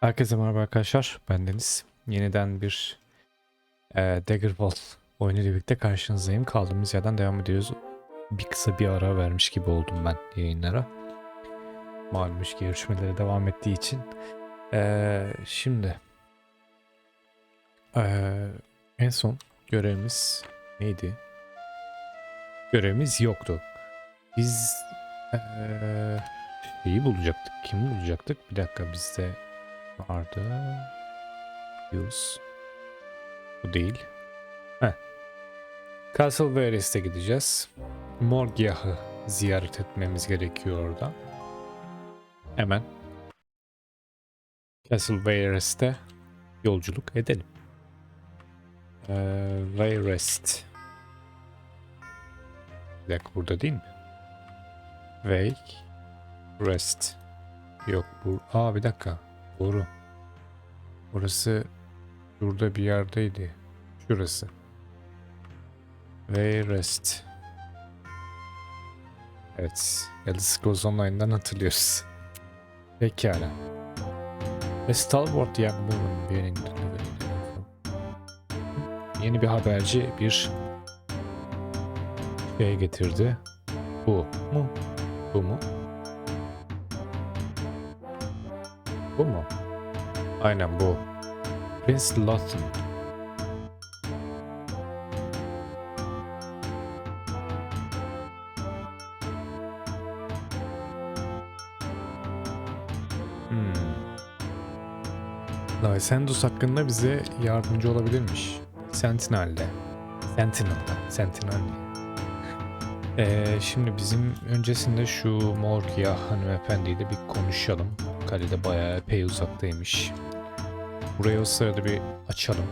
Herkese merhaba arkadaşlar. Ben Deniz. Yeniden bir e, Daggerfall oyunu ile birlikte karşınızdayım. Kaldığımız yerden devam ediyoruz. Bir kısa bir ara vermiş gibi oldum ben yayınlara. Malum iş görüşmeleri devam ettiği için. E, şimdi e, en son görevimiz neydi? Görevimiz yoktu. Biz e, şeyi bulacaktık. Kimi bulacaktık? Bir dakika bizde vardı. Use. Bu değil. Heh. Castle gideceğiz. Morgiah'ı ziyaret etmemiz gerekiyor orada. Hemen Castle Varys'te yolculuk edelim. Ee, Varys. Bir dakika burada değil mi? Wake. Rest. Yok bu. Aa bir dakika. Doğru. Burası şurada bir yerdeydi. Şurası. Ve rest. Evet. Elder Scrolls Online'dan hatırlıyoruz. Pekala. A stalwart being delivered. Yeni bir haberci bir şey getirdi. Bu mu? Bu mu? Bu mu? Aynen bu. Prince Lawson. Hmm. Lysendos hakkında bize yardımcı olabilirmiş. Sentinel'de. Sentinel'da. Sentinel diye. Ee, şimdi bizim öncesinde şu Morgia hanımefendiyle bir konuşalım. Kalede bayağı epey uzaktaymış. Burayı o sırada bir açalım.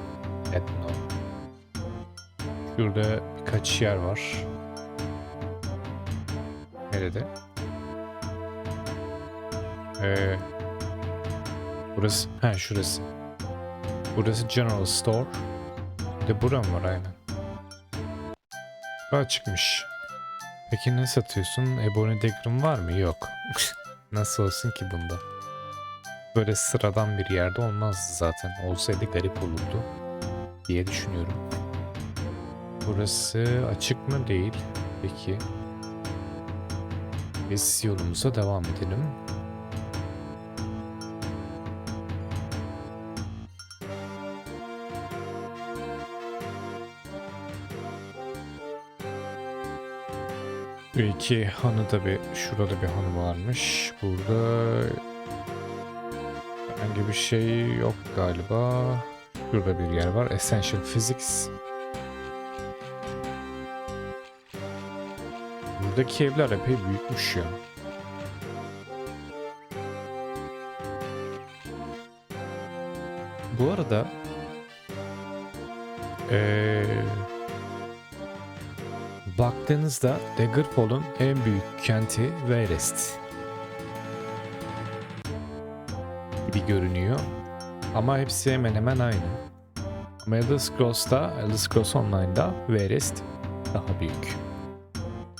Etno. Şurada birkaç yer var. Nerede? Ee, burası, ha şurası. Burası General Store. Bir de buram var aynen. Daha çıkmış. Peki ne satıyorsun? Ebony Dagger'ın var mı? Yok. Nasıl olsun ki bunda? Böyle sıradan bir yerde olmazdı zaten. Olsaydı garip olurdu diye düşünüyorum. Burası açık mı? Değil. Peki. Biz yolumuza devam edelim. Bu iki hanı da bir şurada bir hanı varmış. Burada bir şey yok galiba. Şurada bir yer var. Essential Physics. Buradaki evler epey büyükmüş ya. Bu arada eee baktığınızda Daggerfall'un en büyük kenti Verest görünüyor. Ama hepsi hemen hemen aynı. Ama Elder Scrolls'ta, Elder Scrolls Online'da Verest daha büyük.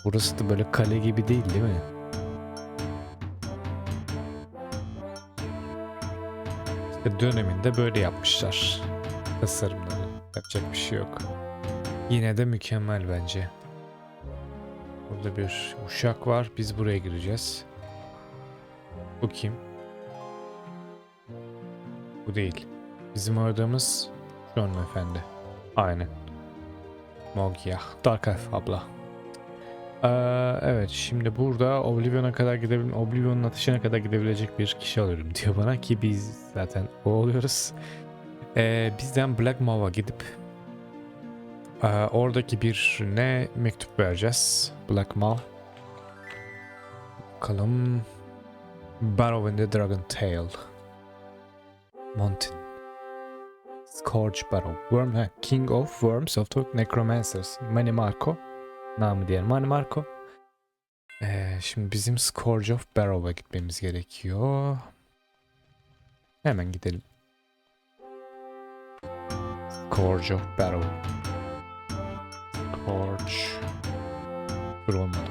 Burası da böyle kale gibi değil değil mi? İşte döneminde böyle yapmışlar tasarımları. Yapacak bir şey yok. Yine de mükemmel bence. Burada bir uşak var. Biz buraya gireceğiz. Bu kim? Bu değil. Bizim aradığımız şu hanımefendi. Aynen. Mogia. Dark Elf abla. Ee, evet şimdi burada Oblivion'a kadar gidebil Oblivion'un ateşine kadar gidebilecek bir kişi alıyorum diyor bana ki biz zaten o oluyoruz. Ee, bizden Black Maw'a gidip ee, oradaki bir ne mektup vereceğiz? Black Maw. Bakalım. Battle in the Dragon Tail. Mountain. Scourge Battle. Worm, King of Worms of the Necromancers. Mani Marco. Namı diğer Mani Marco. Ee, şimdi bizim Scourge of Barrow'a gitmemiz gerekiyor. Hemen gidelim. Scourge of Barrow. Scorch. Dur olmadı.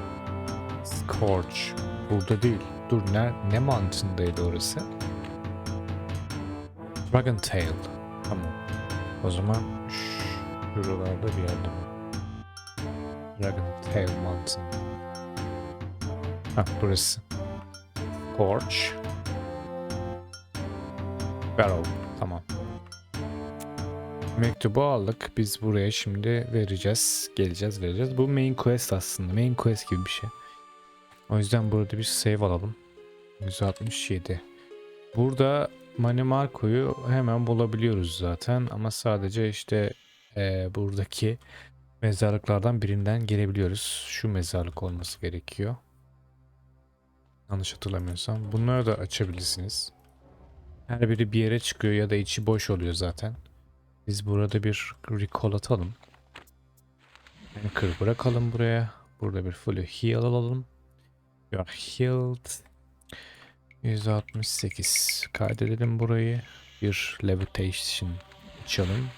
Scorch. Burada değil. Dur ne, ne mantığındaydı orası? Dragon Tail. Tamam. O zaman şuralarda bir yerde. Dragon Tail Mountain. Ha burası. Gorge. Barrow. Tamam. Mektubu aldık. Biz buraya şimdi vereceğiz. Geleceğiz vereceğiz. Bu main quest aslında. Main quest gibi bir şey. O yüzden burada bir save alalım. 167. Burada Mani Marco'yu hemen bulabiliyoruz zaten. Ama sadece işte eee, buradaki mezarlıklardan birinden gelebiliyoruz. Şu mezarlık olması gerekiyor. Yanlış hatırlamıyorsam. Bunları da açabilirsiniz. Her biri bir yere çıkıyor ya da içi boş oluyor zaten. Biz burada bir recall atalım. Anchor bırakalım buraya. Burada bir full heal alalım. You healed. 168. Kaydedelim burayı. Bir levitation açalım.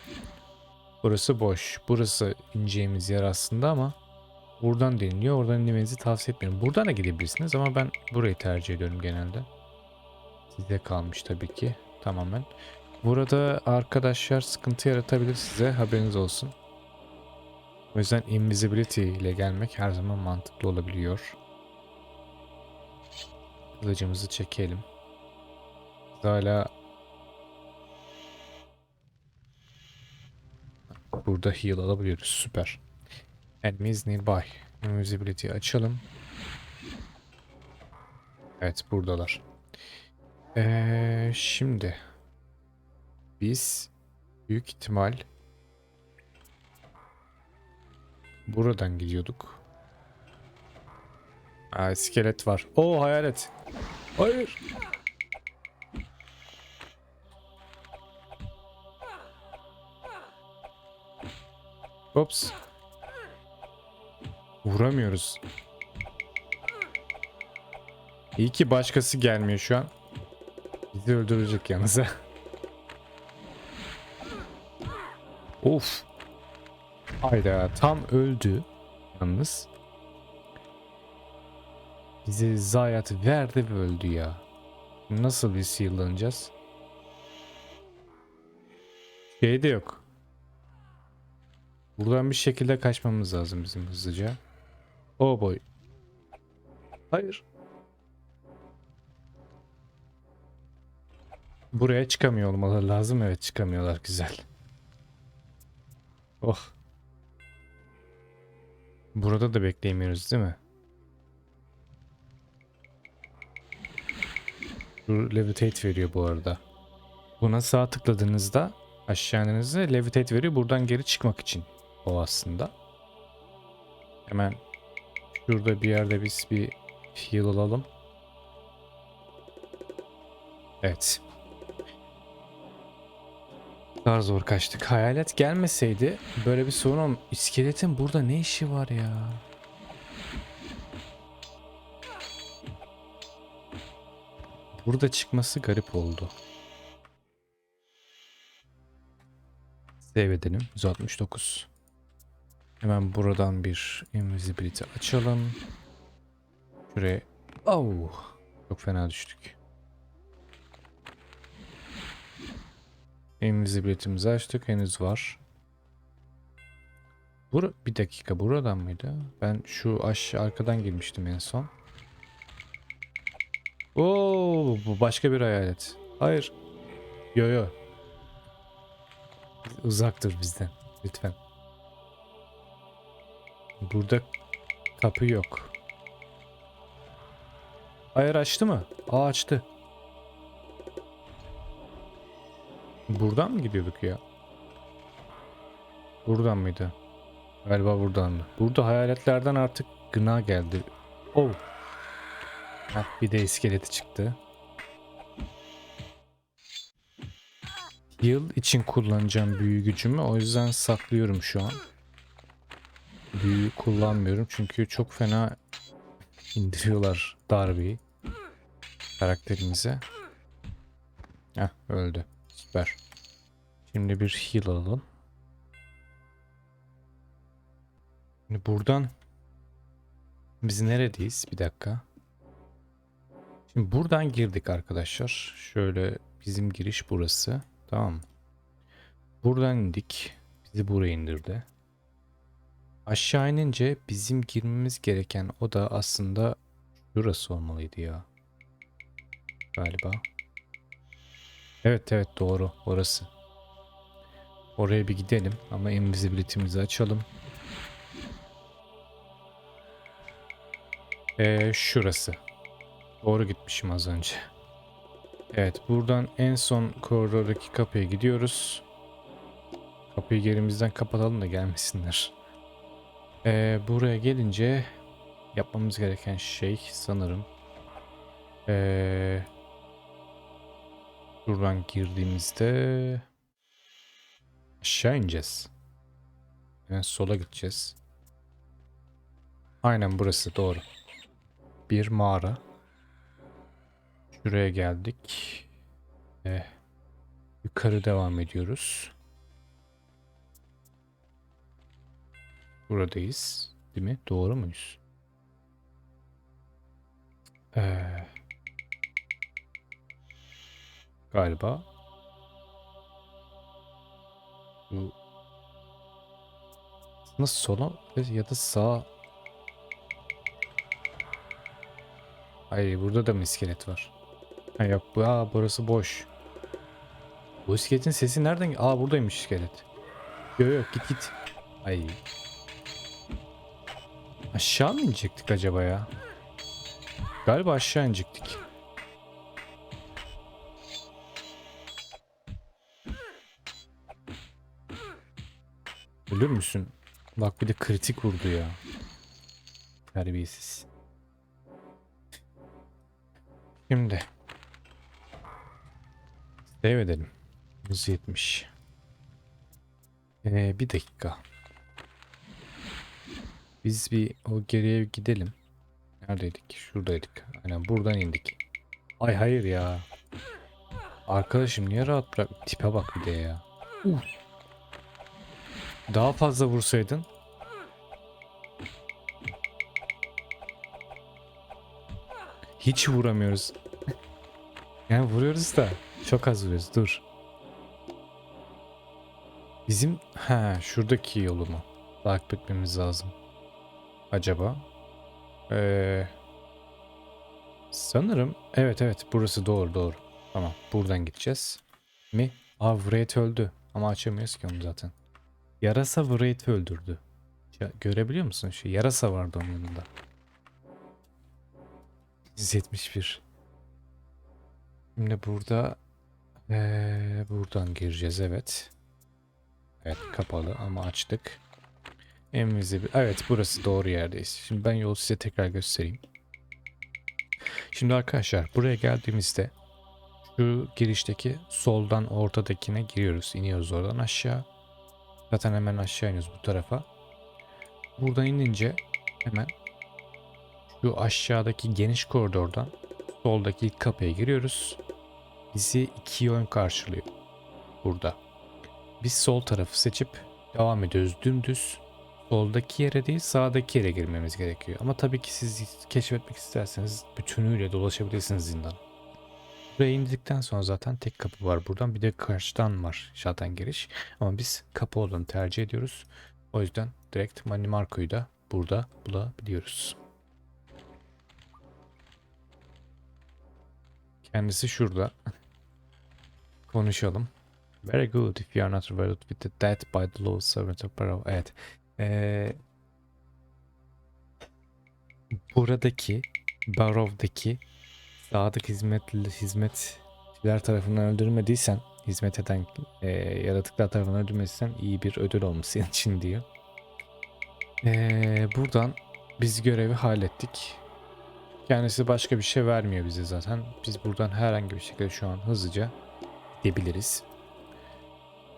Burası boş. Burası ineceğimiz yer aslında ama buradan deniliyor. Oradan inmenizi tavsiye etmiyorum. Buradan da gidebilirsiniz ama ben burayı tercih ediyorum genelde. Size kalmış tabii ki. Tamamen. Burada arkadaşlar sıkıntı yaratabilir size. Haberiniz olsun. O yüzden invisibility ile gelmek her zaman mantıklı olabiliyor. Kılıcımızı çekelim. Biz Hala burada heal alabiliyoruz. Süper. Enemies nearby. Invisibility açalım. Evet buradalar. Ee, şimdi biz büyük ihtimal buradan gidiyorduk. Aa, iskelet var. Oo hayalet. Hayır. Ops. Vuramıyoruz. İyi ki başkası gelmiyor şu an. Bizi öldürecek yalnız ha. Of. Hayda tam öldü. Yalnız. Bize zayiat verdi ve öldü ya. Nasıl bir sihirlanacağız? Şey de yok. Buradan bir şekilde kaçmamız lazım bizim hızlıca. Oh boy. Hayır. Buraya çıkamıyor olmaları lazım. Evet çıkamıyorlar. Güzel. Oh. Burada da bekleyemiyoruz değil mi? Bu levitate veriyor bu arada. Buna sağ tıkladığınızda aşağı indiğinizde levitate veriyor. Buradan geri çıkmak için o aslında. Hemen şurada bir yerde biz bir heal alalım. Evet. Daha zor kaçtık. Hayalet gelmeseydi böyle bir sorun İskeletin burada ne işi var ya? Burada çıkması garip oldu. Save edelim. 169. Hemen buradan bir invisibility açalım. Şuraya. Oh. Çok fena düştük. Invisibility'mizi açtık. Henüz var. Bur bir dakika buradan mıydı? Ben şu aşağı arkadan girmiştim en son. Oo, bu başka bir hayalet. Hayır. Yo yo. Uzak dur bizden. Lütfen. Burada kapı yok. Hayır açtı mı? Aa açtı. Buradan mı gidiyorduk ya? Buradan mıydı? Galiba buradan. Burada hayaletlerden artık gına geldi. Oh. Heh, bir de iskeleti çıktı. Heal için kullanacağım büyü gücümü. O yüzden saklıyorum şu an. Büyü kullanmıyorum çünkü çok fena indiriyorlar darbeyi karakterimize. Heh öldü. Süper. Şimdi bir heal alalım. Şimdi buradan biz neredeyiz? Bir dakika. Şimdi buradan girdik arkadaşlar. Şöyle bizim giriş burası. Tamam mı? Buradan indik. Bizi buraya indirdi. Aşağı inince bizim girmemiz gereken oda aslında şurası olmalıydı ya. Galiba. Evet evet doğru orası. Oraya bir gidelim ama invisibility'mizi açalım. Ee, şurası. Doğru gitmişim az önce. Evet buradan en son koridordaki kapıya gidiyoruz. Kapıyı yerimizden kapatalım da gelmesinler. Ee, buraya gelince yapmamız gereken şey sanırım ee, buradan girdiğimizde aşağı ineceğiz. Yani sola gideceğiz. Aynen burası doğru. Bir mağara. Şuraya geldik. Ee, yukarı devam ediyoruz. Buradayız. Değil mi? Doğru muyuz? Ee, galiba bu nasıl sola ya da sağ Hayır burada da mı iskelet var? Ha yok bu aa, burası boş. Bu iskeletin sesi nereden? Aa buradaymış iskelet. Yok yok git git. Ay. Aşağı mı inecektik acaba ya? Galiba aşağı inecektik. Ölür müsün? Bak bir de kritik vurdu ya. Terbiyesiz. Şimdi. Save edelim. 170. Ee, bir dakika. Biz bir o geriye gidelim. Neredeydik? Şuradaydık. Aynen buradan indik. Ay hayır ya. Arkadaşım niye rahat bırak? Tipe bak bir de ya. Uh. Daha fazla vursaydın. Hiç vuramıyoruz. Yani vuruyoruz da çok az. Dur. Bizim ha şuradaki yolu mu takip etmemiz lazım? Acaba? Ee, sanırım evet evet burası doğru doğru. Tamam buradan gideceğiz. Mi? Aa Wraith öldü. Ama açamıyoruz ki onu zaten. Yarasa Wraith'i öldürdü. Ya, görebiliyor musun? Şey, yarasa vardı onun yanında. 171. Şimdi burada ee, buradan gireceğiz evet. Evet kapalı ama açtık. Invisible. Evet burası doğru yerdeyiz. Şimdi ben yolu size tekrar göstereyim. Şimdi arkadaşlar buraya geldiğimizde şu girişteki soldan ortadakine giriyoruz. İniyoruz oradan aşağı. Zaten hemen aşağı iniyoruz bu tarafa. Buradan inince hemen şu aşağıdaki geniş koridordan soldaki ilk kapıya giriyoruz. Bizi iki yön karşılıyor burada. Biz sol tarafı seçip devam ediyoruz dümdüz. Soldaki yere değil sağdaki yere girmemiz gerekiyor. Ama tabii ki siz keşfetmek isterseniz bütünüyle dolaşabilirsiniz zindan. Buraya indikten sonra zaten tek kapı var buradan. Bir de karşıdan var zaten giriş. Ama biz kapı olanı tercih ediyoruz. O yüzden direkt Mani Marco'yu da burada bulabiliyoruz. Kendisi şurada. Konuşalım. Very good if you are not rewarded with the death by the law servant of Pharaoh. Evet. Ee, buradaki Barrow'daki sadık hizmetli hizmetçiler tarafından öldürmediysen hizmet eden e, yaratıklar tarafından öldürmediysen iyi bir ödül olmuş senin için diyor. Ee, buradan biz görevi hallettik. Kendisi başka bir şey vermiyor bize zaten. Biz buradan herhangi bir şekilde şu an hızlıca gidebiliriz.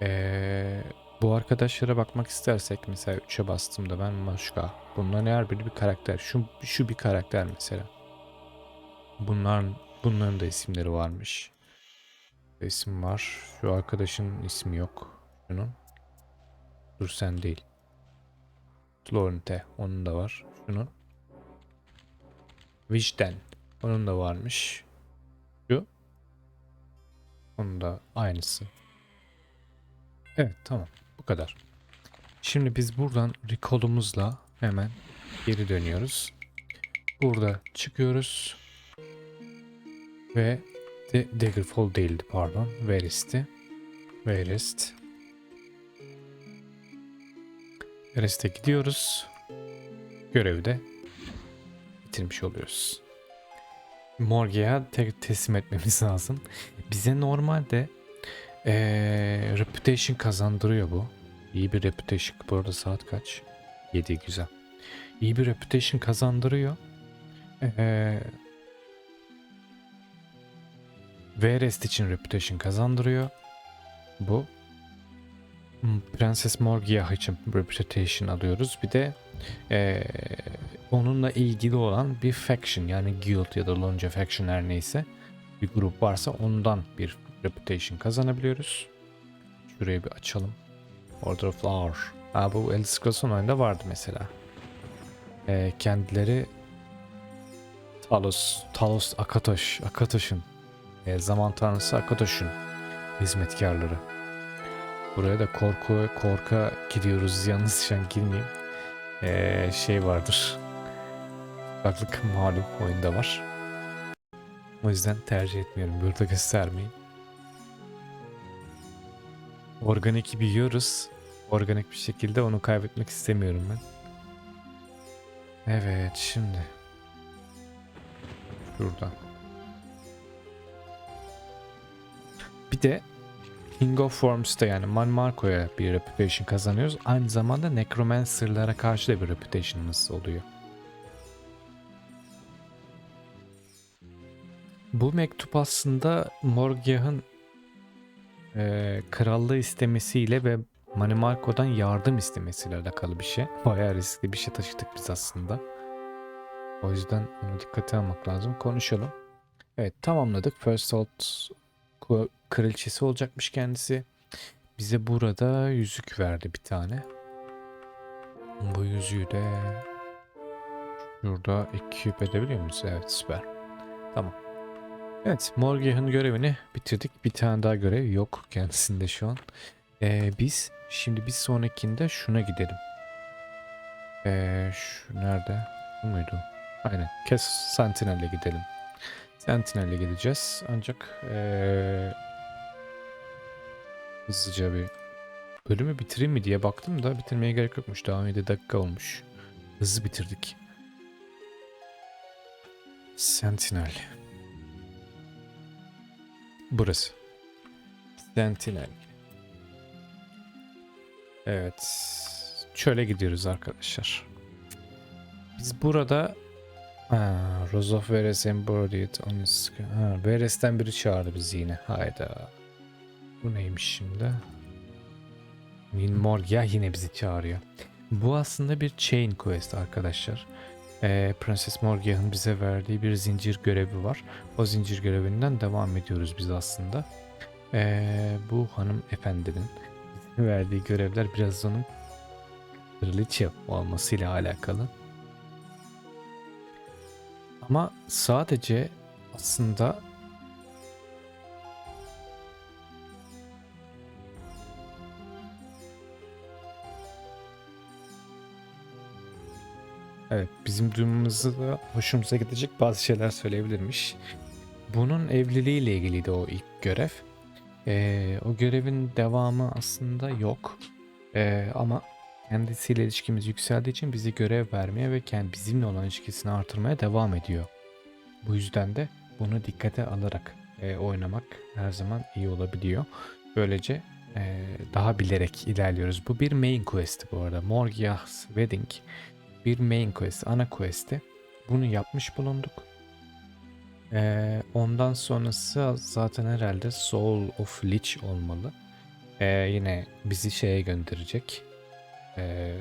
Ee, bu arkadaşlara bakmak istersek mesela 3'e bastığımda ben Maşka. Bunların her biri bir karakter. Şu, şu bir karakter mesela. Bunların, bunların da isimleri varmış. İsim var. Şu arkadaşın ismi yok. Şunun. Dur sen değil. Florente. Onun da var. Şunun. Vicden. Onun da varmış. Onun da aynısı. Evet tamam bu kadar. Şimdi biz buradan recall'umuzla hemen geri dönüyoruz. Burada çıkıyoruz. Ve de Daggerfall değildi pardon. Verist'i. Verist. Verist'e gidiyoruz. Görevi de bitirmiş oluyoruz. Morgia'ya te- teslim etmemiz lazım. Bize normalde ee, reputation kazandırıyor bu. İyi bir reputation. Bu arada saat kaç? 7 güzel. İyi bir reputation kazandırıyor. Ee, Verest için reputation kazandırıyor. Bu. Hmm, Prenses Morgia için reputation alıyoruz. Bir de ee, onunla ilgili olan bir faction yani guild ya da lounge faction her neyse bir grup varsa ondan bir reputation kazanabiliyoruz. Şurayı bir açalım. Order of Flower. Ha bu Elder Scrolls Online'da vardı mesela. Ee, kendileri Talos, Talos Akatosh, Akatosh'un e, zaman tanrısı Akatosh'un hizmetkarları. Buraya da korku korka gidiyoruz. Yalnız şu an girmeyeyim. Ee, şey vardır. Baklık malum oyunda var. O yüzden tercih etmiyorum. Burada göstermeyin. Organik biliyoruz. Organik bir şekilde onu kaybetmek istemiyorum ben. Evet şimdi. Şuradan. Bir de King of Worms'ta yani Man Marco'ya bir reputation kazanıyoruz. Aynı zamanda Necromancer'lara karşı da bir reputation'ımız oluyor. Bu mektup aslında Morgiah'ın e, krallığı istemesiyle ve Manimarco'dan yardım istemesiyle alakalı bir şey. Bayağı riskli bir şey taşıdık biz aslında. O yüzden onu dikkate almak lazım. Konuşalım. Evet tamamladık. First Salt kraliçesi olacakmış kendisi. Bize burada yüzük verdi bir tane. Bu yüzüğü de şurada equip edebiliyor muyuz? Evet süper. Tamam. Evet Morgiah'ın görevini bitirdik. Bir tane daha görev yok kendisinde şu an. Ee, biz şimdi bir sonrakinde şuna gidelim. Ee, şu nerede? Bu muydu? Aynen. Kes Sentinel'e gidelim. Sentinel'e gideceğiz. Ancak ee, hızlıca bir bölümü bitireyim mi diye baktım da bitirmeye gerek yokmuş. Daha 7 dakika olmuş. Hızlı bitirdik. Sentinel. Burası. Sentinel. Evet. Çöle gidiyoruz arkadaşlar. Biz burada ha, Rose of Veres embodied on Veres'ten biri çağırdı bizi yine. Hayda. Bu neymiş şimdi? Minmorgia yine bizi çağırıyor. Bu aslında bir chain quest arkadaşlar. Ee, Prenses Morgia'nın bize verdiği bir zincir görevi var. O zincir görevinden devam ediyoruz biz aslında. Ee, bu hanım efendinin verdiği görevler biraz onun kraliçe olmasıyla alakalı. Ama sadece aslında Evet, bizim durumumuzda da hoşumuza gidecek bazı şeyler söyleyebilirmiş. Bunun evliliğiyle ilgiliydi o ilk görev. Ee, o görevin devamı aslında yok. Ee, ama kendisiyle ilişkimiz yükseldiği için bize görev vermeye ve kendi bizimle olan ilişkisini artırmaya devam ediyor. Bu yüzden de bunu dikkate alarak e, oynamak her zaman iyi olabiliyor. Böylece e, daha bilerek ilerliyoruz. Bu bir main quest bu arada. Morgiah's Wedding bir main quest, ana quest'i. Bunu yapmış bulunduk. Ee, ondan sonrası zaten herhalde Soul of Lich olmalı. Ee, yine bizi şeye gönderecek. Ee,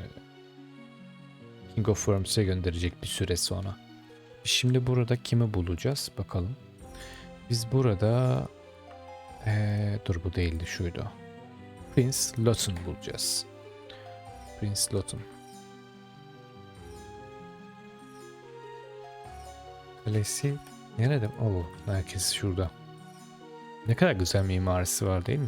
King of Worms'e gönderecek bir süre sonra. Şimdi burada kimi bulacağız bakalım. Biz burada ee, dur bu değildi şuydu. Prince Lotun bulacağız. Prince Lotun. Kalesi nerede? Oo, merkezi şurada. Ne kadar güzel mimarisi var değil mi?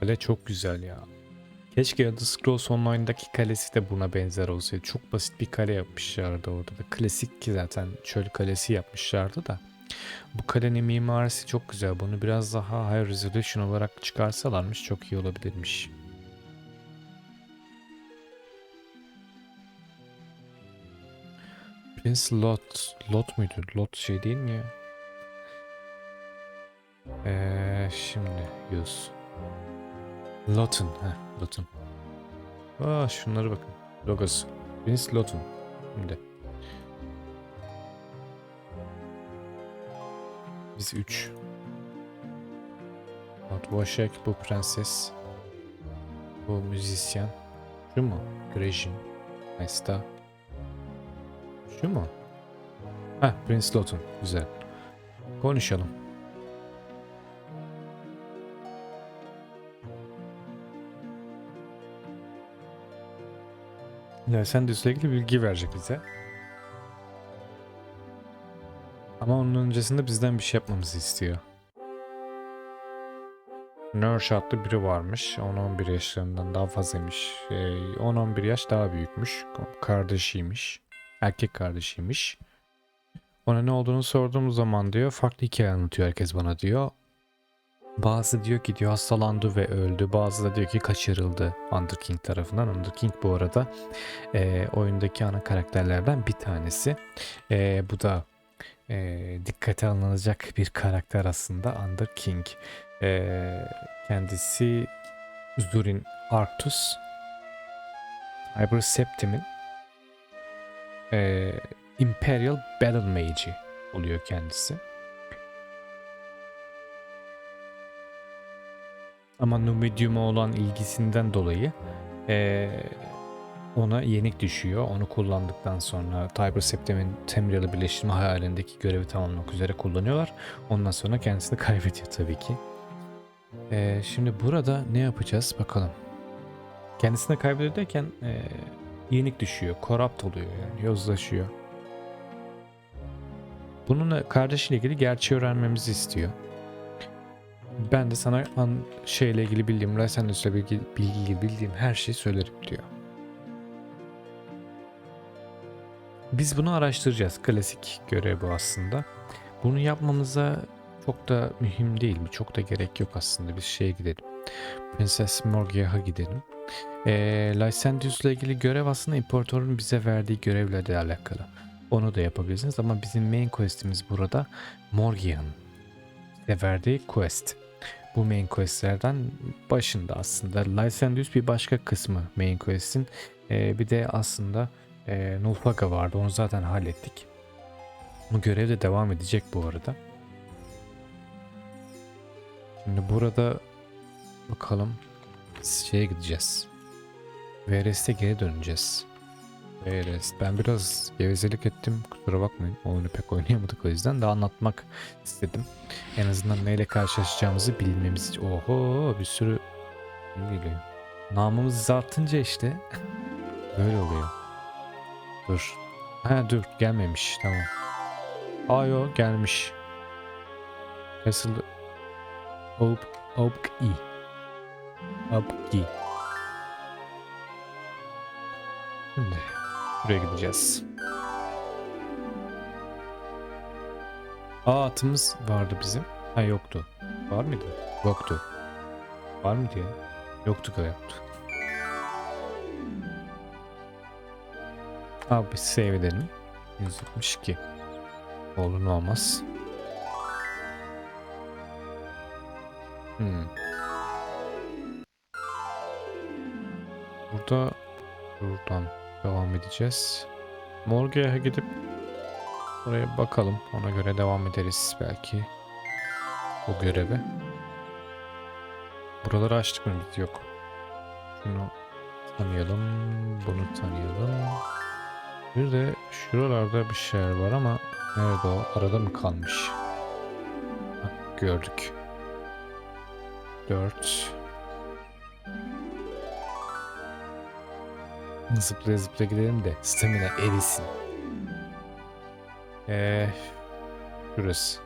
Kale çok güzel ya. Keşke Elder Scrolls Online'daki kalesi de buna benzer olsaydı. Çok basit bir kale yapmışlardı orada da. Klasik ki zaten çöl kalesi yapmışlardı da. Bu kalenin mimarisi çok güzel. Bunu biraz daha high resolution olarak çıkarsalarmış çok iyi olabilirmiş. Prince Lot. Lot muydu? Lot şey değil mi ya? Eee şimdi yüz. Lotun. Heh, Lotun. Aa şunlara bakın. Logosu. Prince Lotun. Şimdi. Biz 3. Lord Washek bu prenses. Bu müzisyen. Şu mu? Grejin. Nesta. Şu mu? Heh Prince Lotun. Güzel. Konuşalım. Ya sen de ilgili bilgi verecek bize. Ama onun öncesinde bizden bir şey yapmamızı istiyor. Nurse adlı biri varmış. 10-11 yaşlarından daha fazlaymış. Ee, 10-11 yaş daha büyükmüş. Kardeşiymiş. Erkek kardeşiymiş. Ona ne olduğunu sorduğumuz zaman diyor farklı hikaye anlatıyor herkes bana diyor. Bazı diyor ki diyor hastalandı ve öldü. Bazı da diyor ki kaçırıldı Under King tarafından. Under King bu arada e, oyundaki ana karakterlerden bir tanesi. E, bu da e, dikkate alınacak bir karakter aslında Under King. E, kendisi Zurin Arctus Hyper Septim'in e, Imperial Battle Mage'i oluyor kendisi. Ama Numidium'a olan ilgisinden dolayı eee, ona yenik düşüyor. Onu kullandıktan sonra Tiber Septim'in Temriel'ı birleştirme hayalindeki görevi tamamlamak üzere kullanıyorlar. Ondan sonra kendisini kaybediyor tabii ki. Eee, şimdi burada ne yapacağız bakalım. Kendisini kaybediyor derken eee, yenik düşüyor. Corrupt oluyor yani yozlaşıyor. Bununla kardeşiyle ilgili gerçeği öğrenmemizi istiyor. Ben de sana an şeyle ilgili bildiğim, ilgili bilgi bildiğim her şeyi söylerim diyor. Biz bunu araştıracağız. Klasik görev bu aslında. Bunu yapmamıza çok da mühim değil mi? Çok da gerek yok aslında. Biz şeye gidelim. Prenses Morgiah'a gidelim. Ee, Lysandra'yla ilgili görev aslında imparatorun bize verdiği görevle de alakalı. Onu da yapabilirsiniz ama bizim main quest'imiz burada Morgiah'ın verdiği quest. Bu main questlerden başında aslında. Lysandius bir başka kısmı main quest'in. Ee, bir de aslında e, Nulfaga vardı. Onu zaten hallettik. Bu görev de devam edecek bu arada. Şimdi burada bakalım şeye gideceğiz. VRS'e geri döneceğiz. VRS. Ben biraz gevezelik ettim. Kusura bakmayın. Oyunu pek oynayamadık o yüzden de anlatmak istedim. En azından neyle karşılaşacağımızı bilmemiz. Oho bir sürü ne geliyor. Namımız artınca işte böyle oluyor. Dur. Ha dur gelmemiş tamam. Ayo gelmiş. Castle E. Oak E. Şimdi buraya gideceğiz. Aa atımız vardı bizim. Ha yoktu. Var mıydı? Yoktu. Var mı diye? Yoktu da yoktu. Abi save edelim. 162. Olur ne olmaz. Hmm. Burada buradan devam edeceğiz. Morge'ye gidip oraya bakalım. Ona göre devam ederiz belki. O göreve. Buraları açtık mı? Yok. Şunu tanıyalım. Bunu tanıyalım. Bir de şuralarda bir şeyler var ama nerede o? Arada mı kalmış? Bak, gördük. 4 zıplaya zıplaya gidelim de stamina erisin. Eee şurası.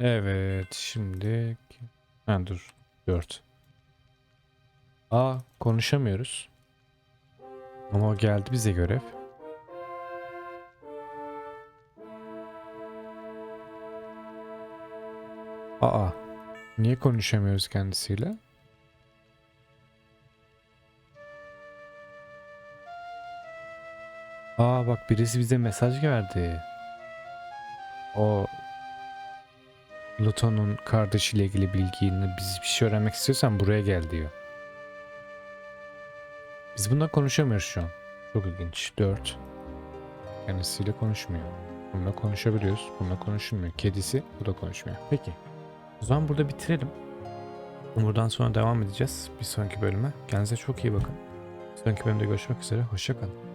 Evet şimdi ha dur 4. Aa konuşamıyoruz. Ama o geldi bize görev. Aa niye konuşamıyoruz kendisiyle? Aa bak birisi bize mesaj verdi. O Luton'un kardeşiyle ilgili bilgini biz bir şey öğrenmek istiyorsan buraya gel diyor. Biz bununla konuşamıyoruz şu an. Çok ilginç. 4. Kendisiyle konuşmuyor. Bununla konuşabiliyoruz. Bununla konuşulmuyor. Kedisi bu da konuşmuyor. Peki. O zaman burada bitirelim. Buradan sonra devam edeceğiz bir sonraki bölüme. Kendinize çok iyi bakın. Bir sonraki bölümde görüşmek üzere. Hoşçakalın.